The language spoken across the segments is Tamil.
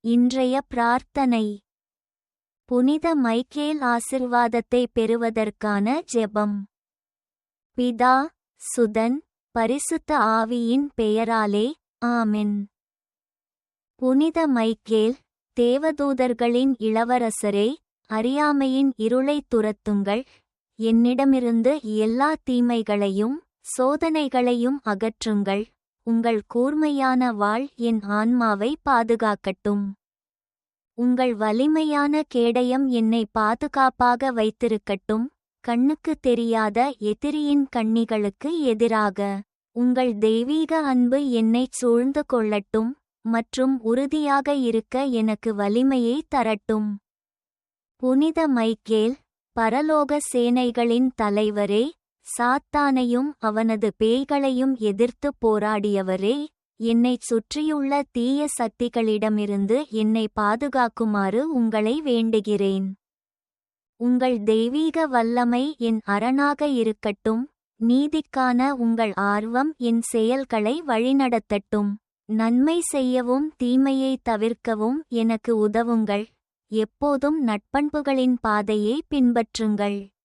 இன்றைய பிரார்த்தனை. புனித மைக்கேல் ஆசிர்வாதத்தை பெறுவதற்கான ஜெபம். பிதா சுதன் பரிசுத்த ஆவியின் பெயராலே ஆமென். புனித மைக்கேல் தேவதூதர்களின் இளவரசரே அறியாமையின் இருளைத் துரத்துங்கள். என்னிடமிருந்து எல்லா தீமைகளையும் சோதனைகளையும் அகற்றுங்கள். உங்கள் கூர்மையான வாள் என் ஆன்மாவை பாதுகாக்கட்டும். உங்கள் வலிமையான கேடயம் என்னை பாதுகாப்பாக வைத்திருக்கட்டும். கண்ணுக்கு தெரியாத எதிரியின் கண்ணிகளுக்கு எதிராக உங்கள் தெய்வீக அன்பு என்னைச் சூழ்ந்து கொள்ளட்டும். மற்றும் உறுதியாக இருக்க எனக்கு வலிமையை தரட்டும். புனித மைக்கேல் பரலோக சேனைகளின் தலைவரே சாத்தானையும் அவனது பேய்களையும் எதிர்த்து போராடியவரே என்னைச் சுற்றியுள்ள தீய சக்திகளிடமிருந்து என்னை பாதுகாக்குமாறு உங்களை வேண்டுகிறேன். உங்கள் தெய்வீக வல்லமை என் அரணாக இருக்கட்டும் நீதிக்கான உங்கள் ஆர்வம் என் செயல்களை வழிநடத்தட்டும். நன்மை செய்யவும் தீமையை தவிர்க்கவும் எனக்கு உதவுங்கள். எப்போதும் நட்பண்புகளின் பாதையை பின்பற்றுங்கள்.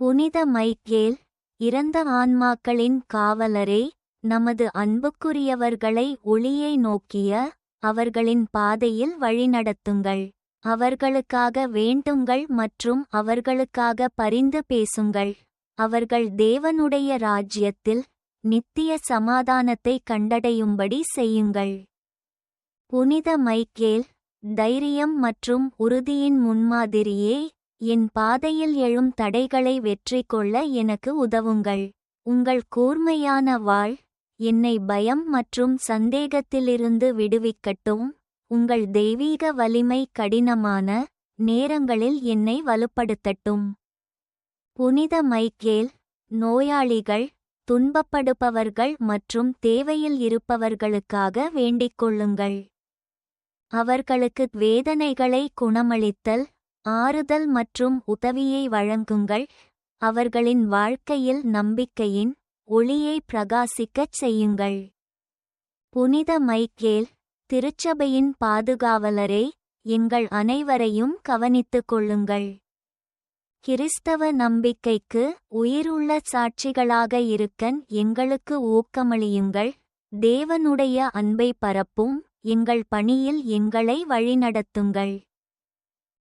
புனித மைக்கேல் இறந்த ஆன்மாக்களின் காவலரே நமது அன்புக்குரியவர்களை ஒளியை நோக்கிய அவர்களின் பாதையில் வழிநடத்துங்கள். அவர்களுக்காக வேண்டுங்கள் மற்றும் அவர்களுக்காக பரிந்து பேசுங்கள். அவர்கள் தேவனுடைய ராஜ்யத்தில் நித்திய சமாதானத்தை கண்டடையும்படி செய்யுங்கள். புனித மைக்கேல் தைரியம் மற்றும் உறுதியின் முன்மாதிரியே என் பாதையில் எழும் தடைகளை வெற்றி கொள்ள எனக்கு உதவுங்கள். உங்கள் கூர்மையான வாழ் என்னை பயம் மற்றும் சந்தேகத்திலிருந்து விடுவிக்கட்டும். உங்கள் தெய்வீக வலிமை கடினமான நேரங்களில் என்னை வலுப்படுத்தட்டும். புனித மைக்கேல் நோயாளிகள் துன்பப்படுபவர்கள் மற்றும் தேவையில் இருப்பவர்களுக்காக வேண்டிக் கொள்ளுங்கள். அவர்களுக்கு வேதனைகளை குணமளித்தல் ஆறுதல் மற்றும் உதவியை வழங்குங்கள். அவர்களின் வாழ்க்கையில் நம்பிக்கையின் ஒளியை பிரகாசிக்கச் செய்யுங்கள். புனித மைக்கேல் திருச்சபையின் பாதுகாவலரே எங்கள் அனைவரையும் கவனித்துக் கொள்ளுங்கள். கிறிஸ்தவ நம்பிக்கைக்கு உயிருள்ள சாட்சிகளாக இருக்கன் எங்களுக்கு ஊக்கமளியுங்கள். தேவனுடைய அன்பை பரப்பும் எங்கள் பணியில் எங்களை வழிநடத்துங்கள்.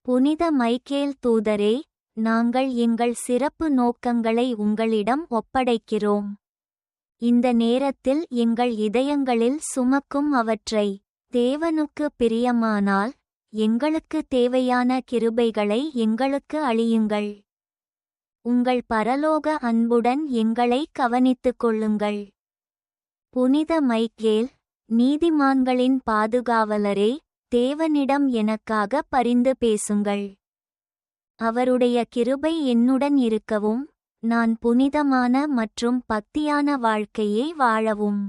புனித மைக்கேல் தூதரே நாங்கள் எங்கள் சிறப்பு நோக்கங்களை உங்களிடம் ஒப்படைக்கிறோம். இந்த நேரத்தில் எங்கள் இதயங்களில் சுமக்கும் அவற்றை தேவனுக்கு பிரியமானால் எங்களுக்கு தேவையான கிருபைகளை எங்களுக்கு அழியுங்கள் உங்கள் பரலோக அன்புடன் எங்களை கவனித்துக் கொள்ளுங்கள். புனித மைக்கேல் நீதிமான்களின் பாதுகாவலரே தேவனிடம் எனக்காக பரிந்து பேசுங்கள். அவருடைய கிருபை என்னுடன் இருக்கவும் நான் புனிதமான மற்றும் பக்தியான வாழ்க்கையை வாழவும்.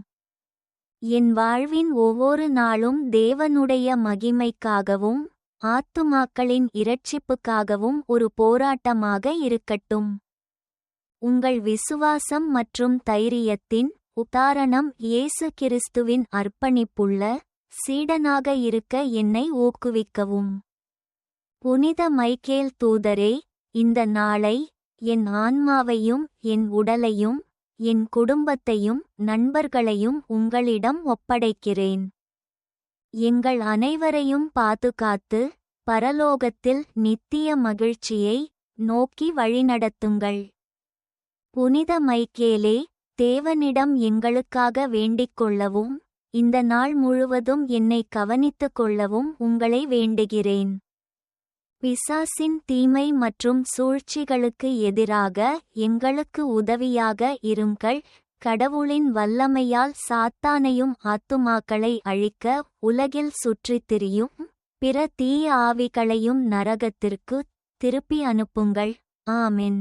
என் வாழ்வின் ஒவ்வொரு நாளும் தேவனுடைய மகிமைக்காகவும் ஆத்துமாக்களின் இரட்சிப்புக்காகவும் ஒரு போராட்டமாக இருக்கட்டும். உங்கள் விசுவாசம் மற்றும் தைரியத்தின் உதாரணம் இயேசு கிறிஸ்துவின் அர்ப்பணிப்புள்ள சீடனாக இருக்க என்னை ஊக்குவிக்கவும். புனித மைக்கேல் தூதரே இந்த நாளை என் ஆன்மாவையும் என் உடலையும் என் குடும்பத்தையும் நண்பர்களையும் உங்களிடம் ஒப்படைக்கிறேன். எங்கள் அனைவரையும் பாதுகாத்து பரலோகத்தில் நித்திய மகிழ்ச்சியை நோக்கி வழிநடத்துங்கள். புனித மைக்கேலே தேவனிடம் எங்களுக்காக வேண்டிக் கொள்ளவும் இந்த நாள் முழுவதும் என்னை கவனித்துக் கொள்ளவும் உங்களை வேண்டுகிறேன். பிசாசின் தீமை மற்றும் சூழ்ச்சிகளுக்கு எதிராக எங்களுக்கு உதவியாக இருங்கள். கடவுளின் வல்லமையால் சாத்தானையும் ஆத்துமாக்களை அழிக்க உலகில் சுற்றித் திரியும் பிற தீய ஆவிகளையும் நரகத்திற்கு திருப்பி அனுப்புங்கள். ஆமென்.